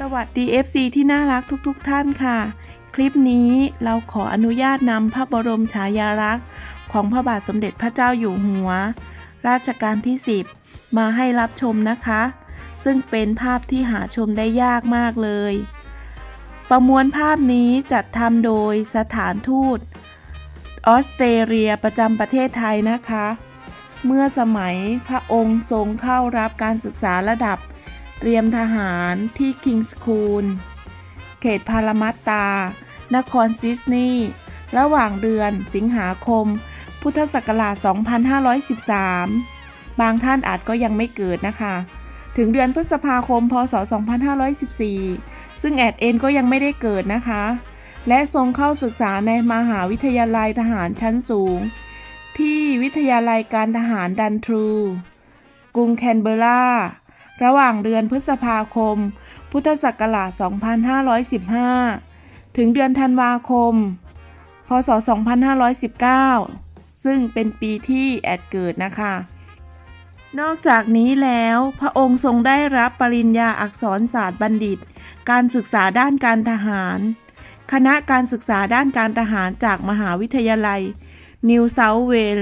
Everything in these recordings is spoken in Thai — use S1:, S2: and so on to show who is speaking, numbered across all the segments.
S1: สวัสดี FC ที่น่ารักทุกๆทท่านค่ะ คลิปนี้เราขออนุญาตนำพระบรมฉายาลักษณ์ ของพระบาทสมเด็จพระเจ้าอยู่หัว ราชการที่ 10 มาให้รับชมนะคะ ซึ่งเป็นภาพที่หาชมได้ยากมากเลย ประมวลภาพนี้จัดทำโดยสถานทูต ออสเตรเลียประจำประเทศไทยนะคะ เมื่อสมัยพระองค์ทรงเข้ารับการศึกษาระดับ เตรียมทหารที่คิงส์คูล เขตพารามัตตา นครซิดนีย์ ระหว่างเดือนสิงหาคม พุทธศักราช 2513 บางท่านอาจก็ยังไม่เกิดนะคะ ถึงเดือนพฤษภาคม พศ 2514 ซึ่งแอดเอ็นก็ยังไม่ได้เกิดนะคะ และทรงเข้าศึกษาในมหาวิทยาลัยทหารชั้นสูง ที่วิทยาลัยการทหารดันทรู กรุงแคนเบอร์รา ระหว่างเดือนพฤษภาคม พุทธศักราช 2515 ถึงเดือนธันวาคม พศ 2519 ซึ่งเป็นปีที่แอดเกิดนะคะ นอกจากนี้แล้วพระองค์ทรงได้รับปริญญาอักษรศาสตร์บัณฑิต การศึกษาด้านการทหาร คณะการศึกษาด้านการทหารจากมหาวิทยาลัยนิวเซาท์เวล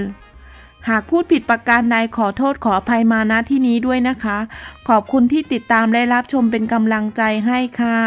S1: หากพูดผิดประการใดขอโทษขออภัยมาณที่นี้ด้วยนะคะ ขอบคุณที่ติดตามและรับชมเป็นกำลังใจให้ค่ะ